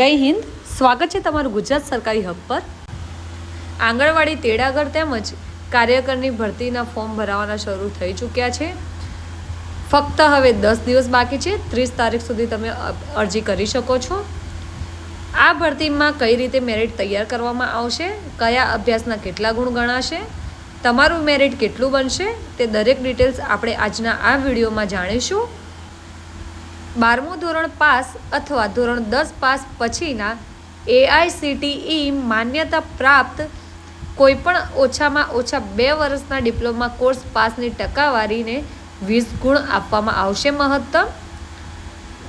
જય હિન્દ. સ્વાગત છે તમારું ગુજરાત સરકારી હબ પર. આંગણવાડી તેડાગર તેમજ કાર્યકરની ભરતીના ફોર્મ ભરાવાના શરૂ થઈ ચૂક્યા છે. ફક્ત હવે દસ દિવસ બાકી છે. ત્રીસ તારીખ સુધી તમે અરજી કરી શકો છો. આ ભરતીમાં કઈ રીતે મેરિટ તૈયાર કરવામાં આવશે? કયા અભ્યાસના કેટલા ગુણ ગણાશે? તમારું મેરિટ કેટલું બનશે? તે દરેક ડિટેલ્સ આપણે આજના આ વિડીયોમાં જાણીશું. બારમું ધોરણ પાસ અથવા ધોરણ દસ પાસ પછીના એઆઈસીટીઈ માન્યતા પ્રાપ્ત કોઈપણ ઓછામાં ઓછા બે વર્ષના ડિપ્લોમા કોર્સ પાસની ટકાવારીને વીસ ગુણ આપવામાં આવશે મહત્તમ.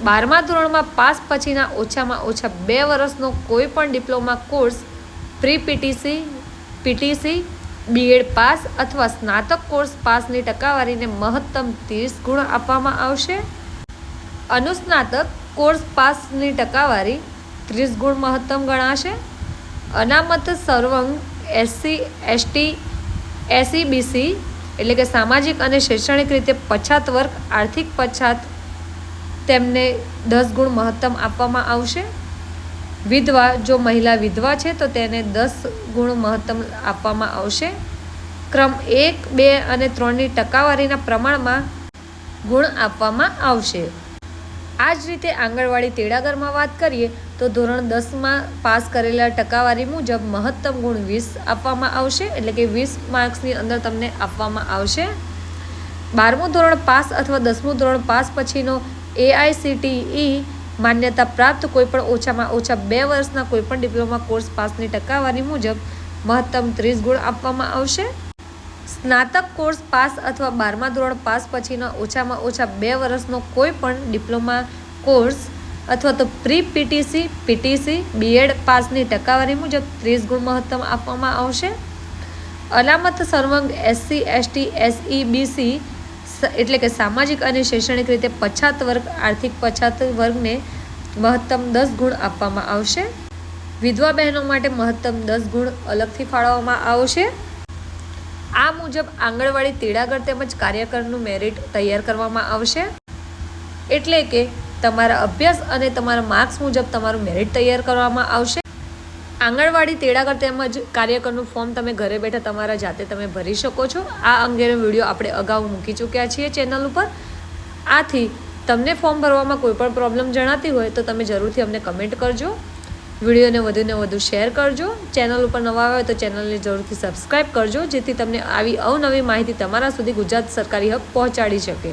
બારમા ધોરણમાં પાસ પછીના ઓછામાં ઓછા બે વર્ષનો કોઈ પણ diploma course pre PTC PTC BEd pass અથવા સ્નાતક કોર્સ પાસની ટકાવારીને મહત્તમ ત્રીસ ગુણ આપવામાં આવશે. અનુસ્નાતક કોર્સ પાસની ટકાવારી ત્રીસ ગુણ મહત્તમ ગણાશે. અનામત સર્વંગ એસસી, એસટી એસસી બીસી એટલે કે સામાજિક અને શૈક્ષણિક રીતે પછાત વર્ગ, આર્થિક પછાત તેમને દસ ગુણ મહત્તમ આપવામાં આવશે. વિધવા, જો મહિલા વિધવા છે, તો તેને દસ ગુણ મહત્તમ આપવામાં આવશે. ક્રમ એક, બે અને ત્રણની ટકાવારીના પ્રમાણમાં ગુણ આપવામાં આવશે. આ જ રીતે આંગણવાડી તેડાગરમાં વાત કરીએ, તો ધોરણ દસમાં પાસ કરેલા ટકાવારી મુજબ મહત્તમ ગુણ વીસ આપવામાં આવશે, એટલે કે વીસ માર્ક્સની અંદર તમને આપવામાં આવશે. બારમું ધોરણ પાસ અથવા દસમું ધોરણ પાસ પછીનો એઆઈસીટીઈ માન્યતા પ્રાપ્ત કોઈપણ ઓછામાં ઓછા બે વર્ષના કોઈપણ ડિપ્લોમા કોર્સ પાસની ટકાવારી મુજબ મહત્તમ ત્રીસ ગુણ આપવામાં આવશે. સ્નાતક કોર્સ પાસ અથવા બારમા ધોરણ પાસ પછીના ઓછામાં ઓછા બે વર્ષનો કોઈ પણ ડિપ્લોમા કોર્સ અથવા તો પ્રી પીટીસી પીટીસી બીએડ પાસની ટકાવારી મુજબ ત્રીસ ગુણ મહત્તમ આપવામાં આવશે. અલામત સર્વંગ એસસી, એસટી, એસઈ, બીસી એટલે કે સામાજિક અને શૈક્ષણિક રીતે પછાત વર્ગ, આર્થિક પછાત વર્ગને મહત્તમ દસ ગુણ આપવામાં આવશે. વિધવા બહેનો માટે મહત્તમ દસ ગુણ અલગથી ફાળવવામાં આવશે. આ મુજબ આંગણવાડી તેડાગર તેમજ કાર્યકરનું મેરિટ તૈયાર કરવામાં આવશે. એટલે કે તમારા અભ્યાસ અને તમારા માર્ક્સ મુજબ તમારું મેરિટ તૈયાર કરવામાં આવશે. આંગણવાડી તેડાગર તેમજ કાર્યકરનું ફોર્મ તમે ઘરે બેઠા તમારા જાતે તમે ભરી શકો છો. આ અંગેનો વીડિયો આપણે અગાઉ મૂકી ચૂક્યા છીએ ચેનલ ઉપર. આથી તમને ફોર્મ ભરવામાં કોઈ પણ પ્રોબ્લેમ જણાતી હોય તો તમે જરૂરથી અમને કમેન્ટ કરજો. વિડીયોને વધુને વધુ શેર કરજો. ચેનલ ઉપર નવા આવે તો ચેનલને જરૂરથી સબસ્ક્રાઈબ કરજો, જેથી તમને આવી અવનવી માહિતી તમારા સુધી ગુજરાત સરકારી હક પહોંચાડી શકે.